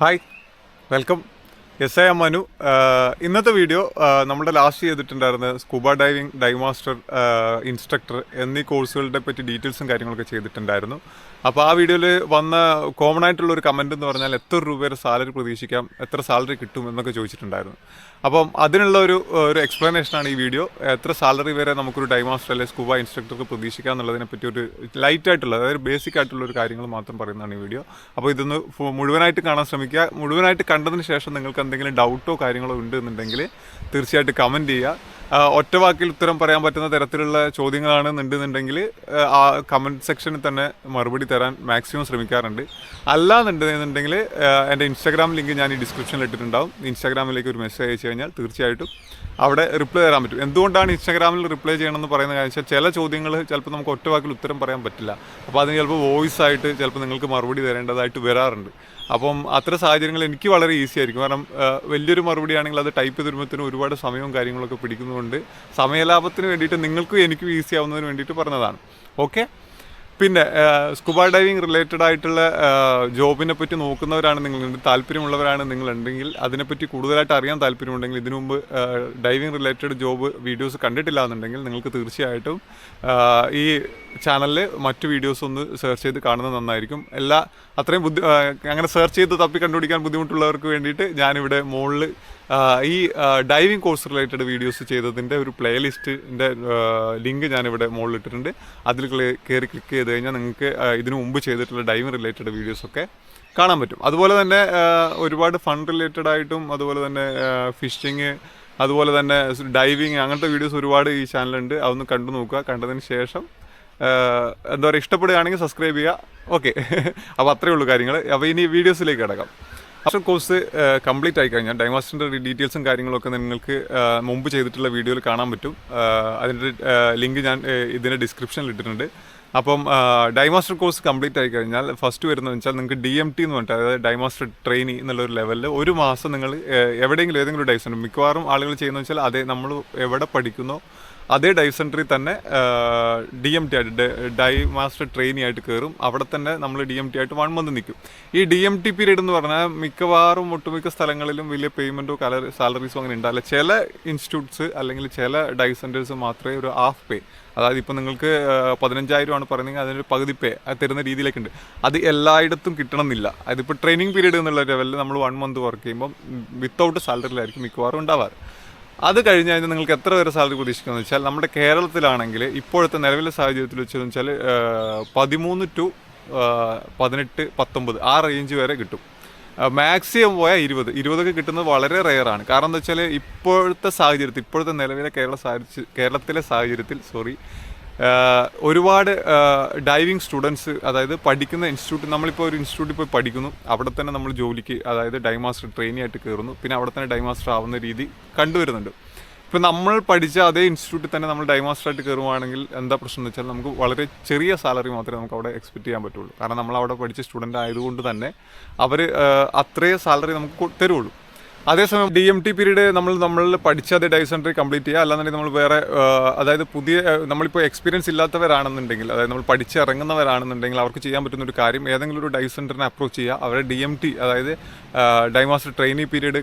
Hi welcome. Yes I am Manu. ഇന്നത്തെ video നമ്മുടെ last ചെയ്തിട്ടുണ്ടായിരുന്ന scuba diving dive master instructor എന്നീ കോഴ്സുകളുടെ പറ്റി ഡീറ്റെയിൽസും കാര്യങ്ങളൊക്കെ ചെയ്തിട്ടുണ്ടായിരുന്നു. അപ്പോൾ ആ വീഡിയോയിൽ വന്ന കോമൺ ആയിട്ടുള്ള ഒരു കമന്റ് എന്ന് പറഞ്ഞാൽ എത്ര രൂപയുടെ സാലറി പ്രതീക്ഷിക്കാം എത്ര സാലറി കിട്ടും എന്നൊക്കെ ചോദിച്ചിട്ടുണ്ടായിരുന്നു. അപ്പം അതിനുള്ള ഒരു ഒരു എക്സ്പ്ലനേഷൻ ആണ് ഈ വീഡിയോ എത്ര സാലറി വരെ നമുക്കൊരു ഡൈവ് മാസ്റ്റർ അല്ലെങ്കിൽ സ്കൂബ ഇൻസ്ട്രക്ടർക്ക് പ്രതീക്ഷിക്കാം എന്നുള്ളതിനെ പറ്റി ഒരു ലൈറ്റ് ആയിട്ടുള്ള അതായത് ബേസിക് ആയിട്ടുള്ള ഒരു കാര്യങ്ങൾ മാത്രം പറയുന്നതാണ് ഈ വീഡിയോ അപ്പോൾ ഇതൊന്ന് മുഴുവനായിട്ട് കാണാൻ ശ്രമിക്കുക. മുഴുവനായിട്ട് കണ്ടതിന് ശേഷം നിങ്ങൾക്ക് എന്തെങ്കിലും ഡൗട്ടോ കാര്യങ്ങളോ ഉണ്ടെന്നുണ്ടെങ്കിൽ തീർച്ചയായിട്ടും കമന്റ് ചെയ്യുക. ഒറ്റ വാക്കിൽ ഉത്തരം പറയാൻ പറ്റുന്ന തരത്തിലുള്ള ചോദ്യങ്ങളാണ് നിണ്ടുന്നുണ്ടെങ്കിൽ ആ കമന്റ് സെക്ഷനിൽ തന്നെ മറുപടി തരാൻ മാക്സിമം ശ്രമിക്കാറുണ്ട്. അല്ലാന്നുണ്ടെന്നുണ്ടെങ്കിൽ എന്റെ ഇൻസ്റ്റാഗ്രാം ലിങ്ക് ഞാൻ ഈ ഡിസ്ക്രിപ്ഷനിൽ ഇട്ടിട്ടുണ്ടാവും. ഇൻസ്റ്റാഗ്രാമിലേക്ക് ഒരു മെസ്സേജ് അയച്ചു കഴിഞ്ഞാൽ തീർച്ചയായിട്ടും അവിടെ റിപ്ലൈ തരാൻ പറ്റും. എന്തുകൊണ്ടാണ് ഇൻസ്റ്റാഗ്രാമിൽ റിപ്ലൈ ചെയ്യണമെന്ന് പറയുന്ന കാര്യം വെച്ചാൽ ചില ചോദ്യങ്ങൾ ചിലപ്പോൾ നമുക്ക് ഒറ്റ വാക്കിൽ ഉത്തരം പറയാൻ പറ്റില്ല. അപ്പോൾ അതിന് ചിലപ്പോൾ വോയിസ് ആയിട്ട് ചിലപ്പോൾ നിങ്ങൾക്ക് മറുപടി തരേണ്ടതായിട്ട് വരാറുണ്ട്. അപ്പം അത്ര സാഹചര്യങ്ങൾ എനിക്ക് വളരെ ഈസി ആയിരിക്കും. കാരണം വലിയൊരു മറുപടി ആണെങ്കിൽ അത് ടൈപ്പ് ചെയ്ത് വരുമ്പോഴത്തേനും ഒരുപാട് സമയവും കാര്യങ്ങളൊക്കെ പിടിക്കുന്നതുകൊണ്ട് സമയലാഭത്തിന് വേണ്ടിയിട്ട് നിങ്ങൾക്കും എനിക്കും ഈസി ആവുന്നതിന് വേണ്ടിയിട്ട് പറഞ്ഞതാണ്. ഓക്കെ പിന്നെ സ്കൂബ ഡൈവിംഗ് റിലേറ്റഡ് ആയിട്ടുള്ള ജോബിനെ പറ്റി നോക്കുന്നവരാണ് നിങ്ങൾ താല്പര്യമുള്ളവരാണ് നിങ്ങളുണ്ടെങ്കിൽ അതിനെപ്പറ്റി കൂടുതലായിട്ട് അറിയാൻ താല്പര്യമുണ്ടെങ്കിൽ ഇതിനു മുമ്പ് ഡൈവിംഗ് റിലേറ്റഡ് ജോബ് വീഡിയോസ് കണ്ടിട്ടില്ല എന്നുണ്ടെങ്കിൽ നിങ്ങൾക്ക് തീർച്ചയായിട്ടും ഈ ചാനലിൽ മറ്റു വീഡിയോസ് ഒന്ന് സെർച്ച് ചെയ്ത് കാണുന്നത് നന്നായിരിക്കും. എല്ലാ അത്രയും ബുദ്ധി അങ്ങനെ സെർച്ച് ചെയ്ത് തപ്പി കണ്ടുപിടിക്കാൻ ബുദ്ധിമുട്ടുള്ളവർക്ക് വേണ്ടിയിട്ട് ഞാനിവിടെ മുകളിൽ ഈ ഡൈവിംഗ് കോഴ്സ് റിലേറ്റഡ് വീഡിയോസ് ചെയ്തതിന്റെ ഒരു പ്ലേലിസ്റ്റിന്റെ ലിങ്ക് ഞാനിവിടെ മുകളിൽ ഇട്ടിട്ടുണ്ട് അതിൽ കയറി ക്ലിക്ക് ചെയ്ത് കഴിഞ്ഞാൽ നിങ്ങൾക്ക് ഇതിനു മുമ്പ് ചെയ്തിട്ടുള്ള ഡൈവിംഗ് റിലേറ്റഡ് വീഡിയോസൊക്കെ കാണാൻ പറ്റും. അതുപോലെ തന്നെ ഒരുപാട് ഫൺ റിലേറ്റഡ് ആയിട്ടും അതുപോലെ തന്നെ ഫിഷിങ് അതുപോലെ തന്നെ ഡൈവിങ് അങ്ങനത്തെ വീഡിയോസ് ഒരുപാട് ഈ ചാനലുണ്ട് അതൊന്ന് കണ്ടു നോക്കുക. കണ്ടതിന് ശേഷം എന്താ പറയുക ഇഷ്ടപ്പെടുകയാണെങ്കിൽ സബ്സ്ക്രൈബ് ചെയ്യുക. ഓക്കെ അപ്പോൾ അത്രയേ ഉള്ളൂ കാര്യങ്ങൾ അപ്പോൾ ഇനി വീഡിയോസിലേക്ക് കിടക്കാം. മാസ്റ്റർ കോഴ്സ് കംപ്ലീറ്റ് ആയി കഴിഞ്ഞാൽ ഡൈമാസ്റ്ററിന്റെ ഡീറ്റെയിൽസും കാര്യങ്ങളൊക്കെ നിങ്ങൾക്ക് മുമ്പ് ചെയ്തിട്ടുള്ള വീഡിയോയിൽ കാണാൻ പറ്റും. അതിന്റെ ലിങ്ക് ഞാൻ ഇതിന്റെ ഡിസ്ക്രിപ്ഷനിൽ ഇട്ടിട്ടുണ്ട്. അപ്പം ഡൈമാസ്റ്റർ കോഴ്സ് കംപ്ലീറ്റ് ആയി കഴിഞ്ഞാൽ ഫസ്റ്റ് വരുന്നത് വെച്ചാൽ നിങ്ങൾക്ക് ഡി എം ടി എന്ന് പറഞ്ഞിട്ട് അതായത് ഡൈമാസ്റ്റർ ട്രെയിനി എന്നുള്ളൊരു ലെവലിൽ ഒരു മാസം നിങ്ങൾ എവിടെയെങ്കിലും ഏതെങ്കിലും ഡൈസ് ഉണ്ട് മിക്കവാറും ആളുകൾ ചെയ്യുന്നത് വെച്ചാൽ അതേ നമ്മൾ എവിടെ പഠിക്കുന്നോ അതേ ഡൈവ് സെന്ററിൽ തന്നെ ഡി എം ടി ആയിട്ട് ഡൈവ് മാസ്റ്റർ ട്രെയിനി ആയിട്ട് കയറും അവിടെ തന്നെ നമ്മൾ ഡി എം ടി ആയിട്ട് വൺ മന്ത് നിൽക്കും ഈ ഡി എം ടി പീരീഡ് എന്ന് പറഞ്ഞാൽ മിക്കവാറും ഒട്ടുമിക്ക സ്ഥലങ്ങളിലും വലിയ പേയ്മെന്റോ കല സാലറീസോ അങ്ങനെ ഉണ്ടാവില്ല. ചില ഇൻസ്റ്റിറ്റ്യൂട്ട്സ് അല്ലെങ്കിൽ ചില ഡൈവ് സെന്റേഴ്സ് മാത്രമേ ഒരു ഹാഫ് പേ അതായത് ഇപ്പോൾ നിങ്ങൾക്ക് പതിനഞ്ചായിരം ആണ് പറയുന്നത് അതിനൊരു പകുതി പേ തരുന്ന രീതിയിലേക്കുണ്ട്. അത് എല്ലായിടത്തും കിട്ടണമെന്നില്ല. അതിപ്പോൾ ട്രെയിനിങ് പീരീഡ് എന്നുള്ള ലെവലിൽ നമ്മൾ വൺ മന്ത് വർക്ക് ചെയ്യുമ്പോൾ വിത്തൗട്ട് സാലറിയിലായിരിക്കും മിക്കവാറും ഉണ്ടാവാറ്. അത് കഴിഞ്ഞ് കഴിഞ്ഞാൽ നിങ്ങൾക്ക് എത്ര വരെ സാലറി പ്രതീക്ഷിക്കുന്നത് വെച്ചാൽ നമ്മുടെ കേരളത്തിലാണെങ്കിൽ ഇപ്പോഴത്തെ നിലവിലെ സാഹചര്യത്തിൽ വെച്ചതെന്ന് വെച്ചാൽ പതിമൂന്ന് ടു പതിനെട്ട് പത്തൊമ്പത് ആ റേഞ്ച് വരെ കിട്ടും. മാക്സിമം പോയാൽ ഇരുപത്. ഇരുപതൊക്കെ കിട്ടുന്നത് വളരെ റെയറാണ് കാരണം എന്താ വെച്ചാൽ ഇപ്പോഴത്തെ സാഹചര്യത്തിൽ ഇപ്പോഴത്തെ നിലവിലെ കേരള സാഹചര്യ കേരളത്തിലെ സാഹചര്യത്തിൽ സോറി ഒരുപാട് ഡൈവിങ് സ്റ്റുഡൻസ് അതായത് പഠിക്കുന്ന ഇൻസ്റ്റിറ്റ്യൂട്ട് നമ്മളിപ്പോൾ ഒരു ഇൻസ്റ്റിറ്റ്യൂട്ടിൽ പോയി പഠിക്കുന്നു. അവിടെ തന്നെ നമ്മൾ ജോലിക്ക് അതായത് ഡൈമാസ്റ്റർ ട്രെയിനി ആയിട്ട് കയറുന്നു പിന്നെ അവിടെ തന്നെ ഡൈമാസ്റ്റർ ആവുന്ന രീതി കണ്ടുവരുന്നുണ്ട്. ഇപ്പം നമ്മൾ പഠിച്ച അതേ ഇൻസ്റ്റിറ്റ്യൂട്ടിൽ തന്നെ നമ്മൾ ഡൈമാസ്റ്റർ ആയിട്ട് കയറുവാണെങ്കിൽ എന്താ പ്രശ്നം എന്ന് വെച്ചാൽ നമുക്ക് വളരെ ചെറിയ സാലറി മാത്രമേ നമുക്ക് അവിടെ എക്സ്പെക്ട് ചെയ്യാൻ പറ്റുള്ളൂ. കാരണം നമ്മൾ അവിടെ പഠിച്ച സ്റ്റുഡന്റ് ആയതുകൊണ്ട് തന്നെ അവർ അത്രയും സാലറി നമുക്ക് തരുള്ളൂ. അതേസമയം ഡി എം ടി പീരീഡ് നമ്മൾ നമ്മൾ പഠിച്ച അതേ ഡൈവ് സെന്ററിൽ കംപ്ലീറ്റ് ചെയ്യുക. അല്ലാന്നുണ്ടെങ്കിൽ നമ്മൾ വേറെ അതായത് പുതിയ നമ്മളിപ്പോൾ എക്സ്പീരിയൻസ് ഇല്ലാത്തവരാണെന്നുണ്ടെങ്കിൽ അതായത് നമ്മൾ പഠിച്ചിറങ്ങുന്നവരാണെന്നുണ്ടെങ്കിൽ അവർക്ക് ചെയ്യാൻ പറ്റുന്ന ഒരു കാര്യം ഏതെങ്കിലും ഒരു ഡൈവ് സെന്ററിനെ അപ്രോച്ച് ചെയ്യുക. അവരെ ഡി എം ടി അതായത് ഡൈമാസ്റ്റർ ട്രെയിനി പീരീഡ്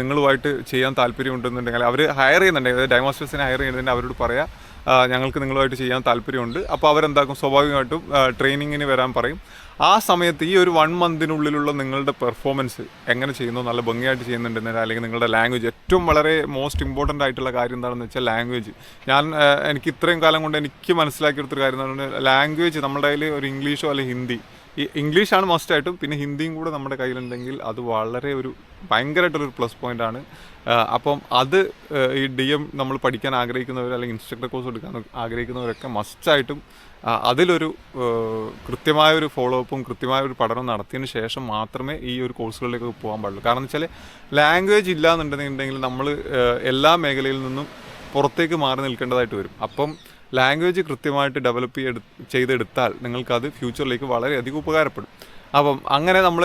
നിങ്ങളുമായിട്ട് ചെയ്യാൻ താല്പര്യമുണ്ടെന്നുണ്ടെങ്കിൽ അവർ ഹയർ ചെയ്യുന്നുണ്ടെങ്കിൽ അതായത് ഡൈമാസ്റ്റേഴ്സിനെ ഹയർ ചെയ്യുന്നതിന് അവരോട് പറയുക ഞങ്ങൾക്ക് നിങ്ങളുമായിട്ട് ചെയ്യാൻ താല്പര്യമുണ്ട്. അപ്പോൾ അവരെന്താക്കും? സ്വാഭാവികമായിട്ടും ട്രെയിനിങ്ങിന് വരാൻ പറയും. ആ സമയത്ത് ഈ ഒരു വൺ മന്തിനുള്ളിലുള്ള നിങ്ങളുടെ പെർഫോമൻസ് എങ്ങനെ ചെയ്യുന്നു? നല്ല ഭംഗിയായിട്ട് ചെയ്യുന്നുണ്ടെന്ന് അല്ലെങ്കിൽ നിങ്ങളുടെ ലാംഗ്വേജ് ഏറ്റവും വളരെ മോസ്റ്റ് ഇമ്പോർട്ടന്റ് ആയിട്ടുള്ള കാര്യം എന്താണെന്ന് വെച്ചാൽ ലാംഗ്വേജ് ഞാൻ എനിക്ക് ഇത്രയും കാലം കൊണ്ട് എനിക്ക് മനസ്സിലാക്കിയെടുത്തൊരു കാര്യം എന്ന് പറഞ്ഞാൽ ലാംഗ്വേജ് നമ്മുടെ കയ്യിൽ ഒരു ഇംഗ്ലീഷോ അല്ലെങ്കിൽ ഹിന്ദി. ഈ ഇംഗ്ലീഷാണ് മസ്റ്റായിട്ടും പിന്നെ ഹിന്ദിയും കൂടെ നമ്മുടെ കയ്യിലുണ്ടെങ്കിൽ അത് വളരെ ഒരു ഭയങ്കരമായിട്ടുള്ളൊരു പ്ലസ് പോയിന്റ് ആണ്. അപ്പം അത് ഈ ഡി എം നമ്മൾ പഠിക്കാൻ ആഗ്രഹിക്കുന്നവർ അല്ലെങ്കിൽ ഇൻസ്ട്രക്ടർ കോഴ്സ് എടുക്കാൻ ആഗ്രഹിക്കുന്നവരൊക്കെ മസ്റ്റായിട്ടും അതിലൊരു കൃത്യമായ ഒരു ഫോളോ അപ്പും കൃത്യമായ ഒരു പഠനം നടത്തിയതിന് ശേഷം മാത്രമേ ഈ ഒരു കോഴ്സുകളിലേക്ക് പോകാൻ പാടുള്ളൂ. കാരണം വെച്ചാൽ ലാംഗ്വേജ് ഇല്ല എന്നുണ്ടെന്നുണ്ടെങ്കിൽ നമ്മൾ എല്ലാ മേഖലയിൽ നിന്നും പുറത്തേക്ക് മാറി നിൽക്കേണ്ടതായിട്ട് വരും. അപ്പം ലാംഗ്വേജ് കൃത്യമായിട്ട് ഡെവലപ്പ് ചെയ്ത് ചെയ്തെടുത്താൽ നിങ്ങൾക്കത് ഫ്യൂച്ചറിലേക്ക് വളരെയധികം ഉപകാരപ്പെടും. അപ്പം അങ്ങനെ നമ്മൾ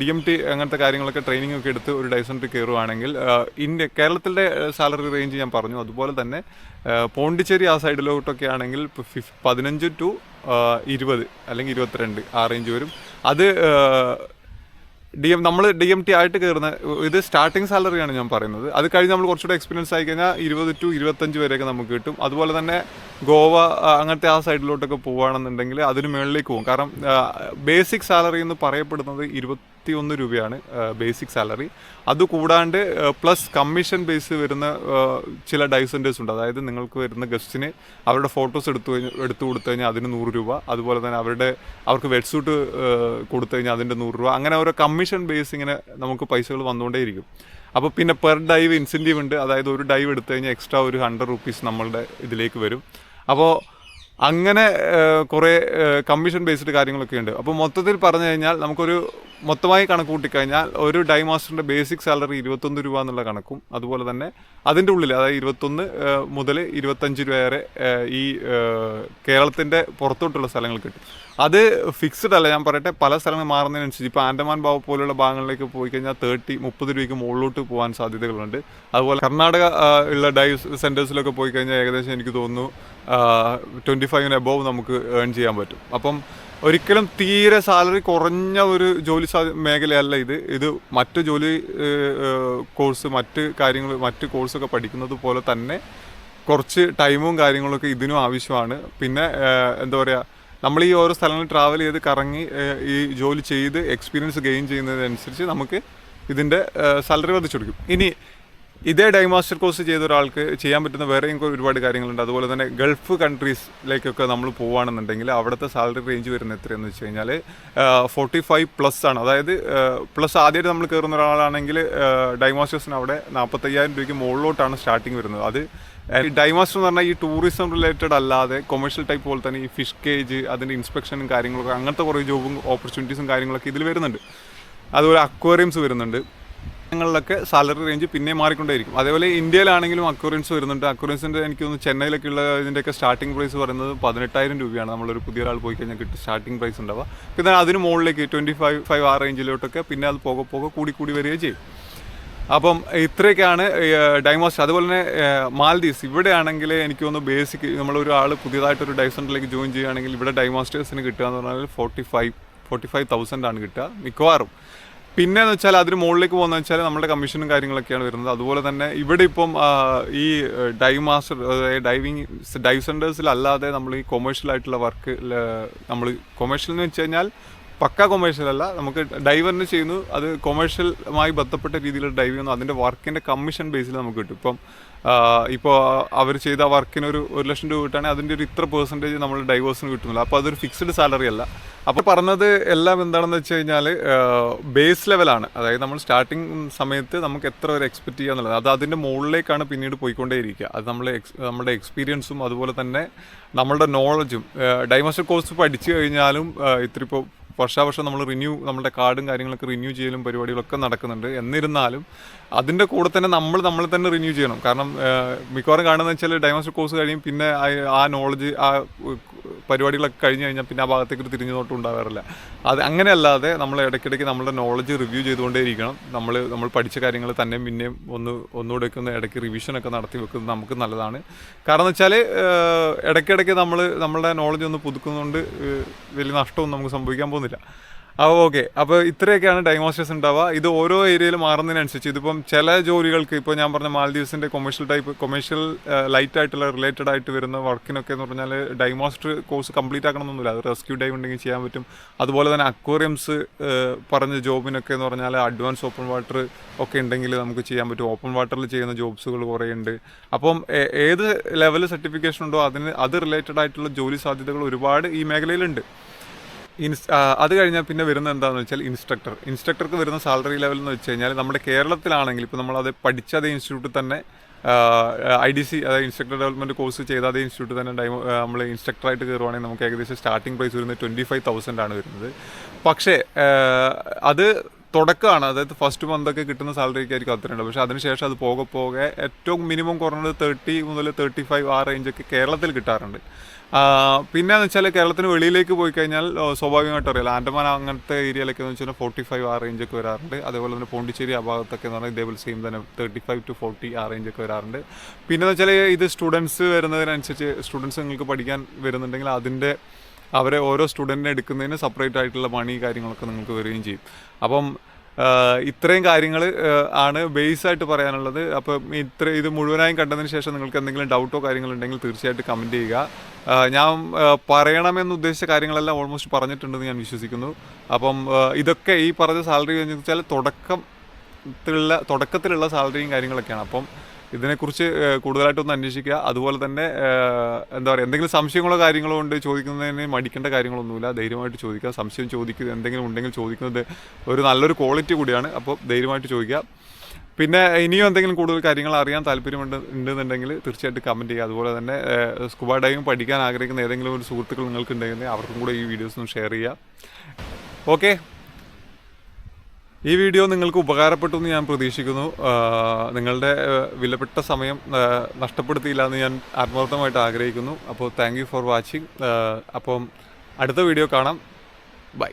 ഡി എം ടി അങ്ങനത്തെ കാര്യങ്ങളൊക്കെ ട്രെയിനിങ് ഒക്കെ എടുത്ത് ഒരു ഡൈസൻട്രി കയറുവാണെങ്കിൽ ഇന്ത്യ കേരളത്തിന്റെ സാലറി റേഞ്ച് ഞാൻ പറഞ്ഞു. അതുപോലെ തന്നെ പോണ്ടിച്ചേരി ആ സൈഡിലോട്ടൊക്കെ ആണെങ്കിൽ പതിനഞ്ച് ടു ഇരുപത് അല്ലെങ്കിൽ ഇരുപത്തിരണ്ട് ആ റേഞ്ച് വരും. അത് ഡി എം നമ്മൾ ഡി എം ടി ആയിട്ട് കയറുന്ന ഇത് സ്റ്റാർട്ടിംഗ് സാലറിയാണ് ഞാൻ പറയുന്നത്. അത് കഴിഞ്ഞ് നമ്മൾ കുറച്ചുകൂടെ എക്സ്പീരിയൻസ് ആയി കഴിഞ്ഞാൽ ഇരുപത് ടു ഇരുപത്തഞ്ച് വരെയൊക്കെ നമുക്ക് കിട്ടും. അതുപോലെ തന്നെ ഗോവ അങ്ങനത്തെ ആ സൈഡിലോട്ടൊക്കെ പോവുകയാണെന്നുണ്ടെങ്കിൽ അതിന് മുകളിലേക്ക് പോകും. കാരണം ബേസിക് സാലറി എന്ന് പറയപ്പെടുന്നത് ഇരുപത്തി ഒന്ന് രൂപയാണ് ബേസിക് സാലറി അതുകൂടാണ്ട് പ്ലസ് കമ്മീഷൻ ബേസ് വരുന്ന ചില ഡൈസന്റേഴ്സ് ഉണ്ട്. അതായത് നിങ്ങൾക്ക് വരുന്ന ഗസ്റ്റിന് അവരുടെ ഫോട്ടോസ് എടുത്തു എടുത്തു കൊടുത്തു കഴിഞ്ഞാൽ അതിന് നൂറ് രൂപ. അതുപോലെ തന്നെ അവരുടെ അവർക്ക് വെഡ് സൂട്ട് കൊടുത്തു കഴിഞ്ഞാൽ അതിന്റെ നൂറ് രൂപ. അങ്ങനെ ഓരോ കമ്മീഷൻ ബേസ് ഇങ്ങനെ നമുക്ക് പൈസകൾ വന്നുകൊണ്ടേയിരിക്കും. അപ്പോൾ പിന്നെ പെർ ഡൈവ് ഇൻസെന്റീവ് ഉണ്ട്. അതായത് ഒരു ഡൈവ് എടുത്തു കഴിഞ്ഞാൽ എക്സ്ട്രാ ഒരു ഹൺഡ്രഡ് റുപ്പീസ് നമ്മളുടെ ഇതിലേക്ക് വരും. അപ്പോൾ അങ്ങനെ കുറേ കമ്മീഷൻ ബേസ്ഡ് കാര്യങ്ങളൊക്കെ ഉണ്ട്. അപ്പോൾ മൊത്തത്തിൽ പറഞ്ഞു കഴിഞ്ഞാൽ നമുക്കൊരു മൊത്തമായി കണക്ക് കൂട്ടിക്കഴിഞ്ഞാൽ ഒരു ഡൈ മാസ്റ്ററിന്റെ ബേസിക് സാലറി ഇരുപത്തൊന്ന് രൂപ എന്നുള്ള കണക്കും അതുപോലെ തന്നെ അതിന്റെ ഉള്ളിൽ അതായത് ഇരുപത്തൊന്ന് മുതൽ ഇരുപത്തഞ്ച് രൂപ വരെ ഈ കേരളത്തിന്റെ പുറത്തോട്ടുള്ള സ്ഥലങ്ങൾ കിട്ടും. അത് ഫിക്സ്ഡ് അല്ല ഞാൻ പറയട്ടെ പല സ്ഥലങ്ങൾ മാറുന്നതിനനുസരിച്ച് ഇപ്പോൾ ആൻഡമാൻ ബാവ് പോലുള്ള ഭാഗങ്ങളിലേക്ക് പോയി കഴിഞ്ഞാൽ തേർട്ടി മുപ്പത് രൂപയ്ക്ക് മുകളിലോട്ട് പോകാൻ സാധ്യതകളുണ്ട്. അതുപോലെ കർണാടക ഉള്ള ഡൈവ് സെന്റേഴ്സിലൊക്കെ പോയി കഴിഞ്ഞാൽ ഏകദേശം എനിക്ക് തോന്നുന്നു ട്വന്റി ഫൈവിന് എബോവ് നമുക്ക് ഏൺ ചെയ്യാൻ പറ്റും. അപ്പം ഒരിക്കലും തീരെ സാലറി കുറഞ്ഞ ഒരു ജോലി സാ മേഖലയല്ല ഇത്. ഇത് മറ്റ് ജോലി കോഴ്സ് മറ്റ് കാര്യങ്ങൾ മറ്റ് കോഴ്സൊക്കെ പഠിക്കുന്നത് പോലെ തന്നെ കുറച്ച് ടൈമും കാര്യങ്ങളൊക്കെ ഇതിനും ആവശ്യമാണ്. പിന്നെ എന്താ പറയുക നമ്മൾ ഈ ഓരോ സ്ഥലങ്ങളിൽ ട്രാവൽ ചെയ്ത് കറങ്ങി ഈ ജോലി ചെയ്ത് എക്സ്പീരിയൻസ് ഗെയിൻ ചെയ്യുന്നതിനനുസരിച്ച് നമുക്ക് ഇതിന്റെ സാലറി വർദ്ധിച്ചു കൊടുക്കും. ഇനി ഇതേ ഡൈ മാസ്റ്റർ കോഴ്സ് ചെയ്ത ഒരാൾക്ക് ചെയ്യാൻ പറ്റുന്ന വേറെയും ഒരുപാട് കാര്യങ്ങളുണ്ട്. അതുപോലെ തന്നെ ഗൾഫ് കൺട്രീസിലേക്കൊക്കെ നമ്മൾ പോവുകയാണെന്നുണ്ടെങ്കിൽ അവിടുത്തെ സാലറി റേഞ്ച് വരുന്ന എത്രയെന്ന് വെച്ച് കഴിഞ്ഞാൽ ഫോർട്ടി ഫൈവ് പ്ലസ് ആണ്. അതായത് പ്ലസ് ആദ്യമായിട്ട് നമ്മൾ കയറുന്ന ഒരാളാണെങ്കിൽ ഡൈ മാസ്റ്റേഴ്സിന് അവിടെ നാൽപ്പത്തയ്യായിരം രൂപയ്ക്ക് മുകളിലോട്ടാണ് സ്റ്റാർട്ടിങ് വരുന്നത്. അത് ഡൈമാസ്റ്റർ എന്ന് പറഞ്ഞാൽ ഈ ടൂറിസം റിലേറ്റഡ് അല്ലാതെ കൊമേഴ്ഷ്യൽ ടൈപ്പ് പോലെ തന്നെ ഈ ഫിഷ് കേജ് അതിന്റെ ഇൻസ്പെക്ഷനും കാര്യങ്ങളൊക്കെ അങ്ങനത്തെ കുറേ ജോബും ഓപ്പർച്യൂണിറ്റീസും കാര്യങ്ങളൊക്കെ ഇതിൽ വരുന്നുണ്ട്. അതുപോലെ അക്വേറിയംസ് വരുന്നുണ്ട്. ങ്ങളിലൊക്കെ സാലറി റേഞ്ച് പിന്നെ മാറിക്കൊണ്ടേയിരിക്കും. അതേപോലെ ഇന്ത്യയിലാണെങ്കിലും അക്വറൻസ് വരുന്നുണ്ട്. അക്വറൻസിന്റെ എനിക്ക് തോന്നുന്നു ചെന്നൈയിലൊക്കെ ഉള്ള ഇതിന്റെയൊക്കെ സ്റ്റാർട്ടിംഗ് പ്രൈസ് പറയുന്നത് പതിനെട്ടായിരം രൂപയാണ്. നമ്മളൊരു പുതിയ ഒരാൾ പോയി കഴിഞ്ഞാൽ കിട്ടും സ്റ്റാർട്ടിംഗ് പ്രൈസ് ഉണ്ടാവുക. പിന്നെ അതിന് മുകളിലേക്ക് ട്വന്റി ഫൈവ് ഫൈവ് ആ റേഞ്ചിലോട്ടൊക്കെ പിന്നെ അത് പോകെ പോകെ കൂടി കൂടി വരികയും ചെയ്യും. അപ്പം ഇത്രയൊക്കെയാണ് ഡൈമോസ്റ്റ് അതുപോലെ തന്നെ മാൽദീവ്സ് ഇവിടെയാണെങ്കിൽ എനിക്ക് തോന്നുന്നു ബേസിക് നമ്മളൊരു ആൾ പുതിയതായിട്ടൊരു ഡൈവ് സെന്ററിലേക്ക് ജോയിൻ ചെയ്യുകയാണെങ്കിൽ ഇവിടെ ഡൈമോസ്റ്റേഴ്സിന് കിട്ടുക എന്ന് പറഞ്ഞാൽ forty five forty five thousand ആണ് കിട്ടുക മിക്കവാറും. പിന്നെന്ന് വെച്ചാൽ അതിന് മുകളിലേക്ക് പോകുന്ന വെച്ചാൽ നമ്മുടെ കമ്മീഷനും കാര്യങ്ങളൊക്കെയാണ് വരുന്നത്. അതുപോലെ തന്നെ ഇവിടെ ഇപ്പം ഈ ഡൈവ് മാസ്റ്റർ ഡൈവിങ് ഡൈവ് സെന്റേഴ്സിലല്ലാതെ നമ്മൾ ഈ കൊമേഴ്ഷ്യൽ ആയിട്ടുള്ള വർക്ക് നമ്മൾ കൊമേഴ്ഷ്യൽ എന്ന് വെച്ച് കഴിഞ്ഞാൽ പക്ക കൊമേഴ്ഷ്യൽ അല്ല. നമുക്ക് ഡൈവറിന് ചെയ്യുന്നു. അത് കൊമേഴ്ഷ്യലുമായി ബന്ധപ്പെട്ട രീതിയിലുള്ള ഡൈവ് ചെയ്യുന്നു അതിന്റെ വർക്കിന്റെ കമ്മീഷൻ ബേസിൽ നമുക്ക് കിട്ടും. ഇപ്പം ഇപ്പോൾ അവർ ചെയ്ത വർക്കിന് ഒരു ലക്ഷം രൂപ കിട്ടുകയാണെങ്കിൽ അതിന്റെ ഒരു ഇത്ര പെർസെന്റേജ് നമ്മൾ ഡൈവേഴ്സിന് കിട്ടുന്നില്ല. അപ്പോൾ അതൊരു ഫിക്സ്ഡ് സാലറി അല്ല. അപ്പോൾ പറഞ്ഞത് എല്ലാം എന്താണെന്ന് വെച്ച് കഴിഞ്ഞാൽ ബേസ് ലെവലാണ് അതായത് നമ്മൾ സ്റ്റാർട്ടിങ് സമയത്ത് നമുക്ക് എത്ര ഒരു എക്സ്പെക്ട് ചെയ്യുക എന്നുള്ളത്. അത് അതിന്റെ മുകളിലേക്കാണ് പിന്നീട് പോയിക്കൊണ്ടേയിരിക്കുക. അത് നമ്മൾ എക്സ് നമ്മുടെ എക്സ്പീരിയൻസും അതുപോലെ തന്നെ നമ്മളുടെ നോളജും ഡൈമസ്റ്റർ കോഴ്സ് പഠിച്ചു കഴിഞ്ഞാലും ഇത്തിരി ഇപ്പോൾ വർഷാവർഷം നമ്മൾ റിന്യൂ നമ്മുടെ കാർഡും കാര്യങ്ങളൊക്കെ റിന്യൂ ചെയ്യലും പരിപാടികളൊക്കെ നടക്കുന്നുണ്ട്. എന്നിരുന്നാലും അതിന്റെ കൂടെ തന്നെ നമ്മൾ നമ്മൾ തന്നെ റിന്യൂ ചെയ്യണം. കാരണം മിക്കവാറും കാണുന്നത് വെച്ചാൽ ഡൈമാസ്റ്റർ കോഴ്സ് കഴിയും പിന്നെ ആ- നോളജ് ആ പരിപാടികളൊക്കെ കഴിഞ്ഞ് കഴിഞ്ഞാൽ പിന്നെ ആ ഭാഗത്തേക്ക് ഒരു തിരിഞ്ഞു നോട്ടം ഉണ്ടാവാറില്ല. അത് അങ്ങനെയല്ലാതെ നമ്മൾ ഇടയ്ക്കിടയ്ക്ക് നമ്മുടെ നോളജ് റിവ്യൂ ചെയ്തുകൊണ്ടേയിരിക്കണം. നമ്മൾ നമ്മൾ പഠിച്ച കാര്യങ്ങൾ തന്നെ പിന്നെയും ഒന്ന് ഒന്നുകൂടെ ഒക്കെ ഒന്ന് ഇടയ്ക്ക് റിവിഷനൊക്കെ നടത്തി വെക്കുന്നത് നമുക്ക് നല്ലതാണ്. കാരണം വെച്ചാൽ ഇടയ്ക്കിടയ്ക്ക് നമ്മൾ നമ്മളുടെ നോളജ് ഒന്ന് പുതുക്കുന്നതുകൊണ്ട് വലിയ നഷ്ടമൊന്നും നമുക്ക് സംഭവിക്കാൻ പോകുന്നില്ല. അപ്പോൾ ഓക്കെ. അപ്പോൾ ഇത്രയൊക്കെയാണ് ഡൈമാസ്റ്റേഴ്സ് ഉണ്ടാവുക. ഇത് ഓരോ ഏരിയയിൽ മാറുന്നതിനനുസരിച്ച് ഇതിപ്പം ചില ജോലികൾക്ക് ഇപ്പോൾ ഞാൻ പറഞ്ഞ മാൽദീവ്സിന്റെ കൊമേഴ്ഷ്യൽ ടൈപ്പ് കൊമേഴ്ഷ്യൽ ലൈറ്റ് ആയിട്ടുള്ള റിലേറ്റഡ് ആയിട്ട് വരുന്ന വർക്കിനൊക്കെ എന്ന് പറഞ്ഞാൽ ഡൈമോസ്റ്റർ കോഴ്സ് കംപ്ലീറ്റ് ആക്കണമെന്നൊന്നുമില്ല. അത് റെസ്ക്യൂ ഡൈവ് ഉണ്ടെങ്കിൽ ചെയ്യാൻ പറ്റും. അതുപോലെ തന്നെ അക്വേറിയംസ് പറഞ്ഞ ജോബിനൊക്കെ എന്ന് പറഞ്ഞാൽ അഡ്വാൻസ് ഓപ്പൺ വാട്ടർ ഒക്കെ ഉണ്ടെങ്കിൽ നമുക്ക് ചെയ്യാൻ പറ്റും. ഓപ്പൺ വാട്ടറിൽ ചെയ്യുന്ന ജോബ്സുകൾ കുറേ ഉണ്ട്. അപ്പം ഏത് ലെവൽ സർട്ടിഫിക്കേഷൻ ഉണ്ടോ അതിന് അത് റിലേറ്റഡ് ആയിട്ടുള്ള ജോലി സാധ്യതകൾ ഒരുപാട് ഈ മേഖലയിലുണ്ട്. അത് കഴിഞ്ഞാൽ പിന്നെ വരുന്ന എന്താണെന്ന് വെച്ചാൽ ഇൻസ്ട്രക്ടർ. ഇൻസ്ട്രക്ടർക്ക് വരുന്ന സാലറി ലെവൽ എന്ന് വെച്ച് കഴിഞ്ഞാൽ നമ്മുടെ കേരളത്തിലാണെങ്കിൽ ഇപ്പോൾ നമ്മളത് പഠിച്ച അതേ ഇൻസ്റ്റിറ്റ്യൂട്ടിൽ തന്നെ ഐ ഡി സി അതായത് ഇൻസ്ട്രക്ടർ ഡെവലപ്മെന്റ് കോഴ്സ് ചെയ്ത അതേ ഇൻസ്റ്റിറ്റ്യൂട്ടിൽ തന്നെ ഡൈമോ നമ്മൾ ഇൻസ്ട്രക്ടറായിട്ട് കയറുവാണെങ്കിൽ നമുക്ക് ഏകദേശം സ്റ്റാർട്ടിംഗ് പ്രൈസ് വരുന്നത് ട്വന്റി ഫൈവ് തൗസൻഡ് ആണ് വരുന്നത്. പക്ഷേ അത് തുടക്കമാണ്. അതായത് ഫസ്റ്റ് മന്തൊക്കെ കിട്ടുന്ന സാലറിക്ക് ആയിരിക്കും അത്രയുണ്ട് പക്ഷേ അതിനുശേഷം അത് പോകെ പോകെ ഏറ്റവും മിനിമം കുറഞ്ഞത് തേർട്ടി മുതൽ തേർട്ടി ഫൈവ് ആ റേഞ്ചൊക്കെ കേരളത്തിൽ കിട്ടാറുണ്ട്. പിന്നെ എന്ന് വെച്ചാൽ കേരളത്തിന് വെളിയിലേക്ക് പോയി കഴിഞ്ഞാൽ സ്വാഭാവികമായിട്ട് അറിയാം ആൻഡമാൻ അങ്ങനത്തെ ഏരിയയിലൊക്കെ എന്ന് വെച്ചാൽ ഫോർട്ടി ഫൈവ് ആ റേഞ്ചൊക്കെ വരാറുണ്ട്. അതേപോലെ തന്നെ പോണ്ടിച്ചേരി ആ ഭാഗത്തൊക്കെ എന്ന് പറഞ്ഞാൽ ഇതേപോലെ സെയിം തന്നെ തേർട്ടി ഫൈവ് ടു ഫോർട്ടി ആ റേഞ്ചൊക്കെ വരാറുണ്ട്. പിന്നെ എന്ന് വെച്ചാൽ ഇത് സ്റ്റുഡൻസ് വരുന്നതിനനുസരിച്ച് സ്റ്റുഡൻസ് നിങ്ങൾക്ക് പഠിക്കാൻ വരുന്നുണ്ടെങ്കിൽ അതിന്റെ അവരെ ഓരോ സ്റ്റുഡന്റിനെ എടുക്കുന്നതിന് സെപ്പറേറ്റ് ആയിട്ടുള്ള മണി കാര്യങ്ങളൊക്കെ നിങ്ങൾക്ക് വരികയും ചെയ്യും. അപ്പം ഇത്രയും കാര്യങ്ങൾ ആണ് ബേസ് ആയിട്ട് പറയാനുള്ളത്. അപ്പം ഇത്ര ഇത് മുഴുവനായും കണ്ടതിന് ശേഷം നിങ്ങൾക്ക് എന്തെങ്കിലും ഡൗട്ടോ കാര്യങ്ങളുണ്ടെങ്കിൽ തീർച്ചയായിട്ടും കമന്റ് ചെയ്യുക. ഞാൻ പറയണമെന്ന് ഉദ്ദേശിച്ച കാര്യങ്ങളെല്ലാം ഓൾമോസ്റ്റ് പറഞ്ഞിട്ടുണ്ടെന്ന് ഞാൻ വിശ്വസിക്കുന്നു. അപ്പം ഇതൊക്കെ ഈ പറഞ്ഞ സാലറി എന്ന് വെച്ചാൽ തുടക്കം ത്തിലുള്ള തുടക്കത്തിലുള്ള സാലറിയും കാര്യങ്ങളൊക്കെയാണ്. അപ്പം ഇതിനെക്കുറിച്ച് കൂടുതലായിട്ടൊന്ന് അന്വേഷിക്കുക. അതുപോലെ തന്നെ എന്താ പറയുക എന്തെങ്കിലും സംശയങ്ങളോ കാര്യങ്ങളോ ഉണ്ട് ചോദിക്കുന്നതിന് മടിക്കേണ്ട കാര്യങ്ങളൊന്നുമില്ല. ധൈര്യമായിട്ട് ചോദിക്കുക. സംശയം ചോദിക്കുക എന്തെങ്കിലും ഉണ്ടെങ്കിൽ ചോദിക്കുന്നത് ഒരു നല്ലൊരു ക്വാളിറ്റി കൂടിയാണ്. അപ്പോൾ ധൈര്യമായിട്ട് ചോദിക്കുക. പിന്നെ ഇനിയും എന്തെങ്കിലും കൂടുതൽ കാര്യങ്ങൾ അറിയാൻ താല്പര്യമുണ്ട് ഉണ്ടെന്നുണ്ടെങ്കിൽ തീർച്ചയായിട്ടും കമന്റ് ചെയ്യുക. അതുപോലെ തന്നെ സ്കൂബ ഡൈവിംഗ് പഠിക്കാൻ ആഗ്രഹിക്കുന്ന ഏതെങ്കിലും ഒരു സുഹൃത്തുക്കൾ നിങ്ങൾക്ക് ഉണ്ടെങ്കിൽ അവർക്കും കൂടെ ഈ വീഡിയോസ് ഒന്ന് ഷെയർ ചെയ്യുക. ഓക്കെ ഈ വീഡിയോ നിങ്ങൾക്ക് ഉപകാരപ്പെട്ടു എന്ന് ഞാൻ പ്രതീക്ഷിക്കുന്നു. നിങ്ങളുടെ വിലപ്പെട്ട സമയം നഷ്ടപ്പെടുത്തിയില്ല എന്ന് ഞാൻ ആത്മാർത്ഥമായിട്ട് ആഗ്രഹിക്കുന്നു. അപ്പോൾ താങ്ക് ഫോർ വാച്ചിങ് അപ്പം അടുത്ത വീഡിയോ കാണാം. ബൈ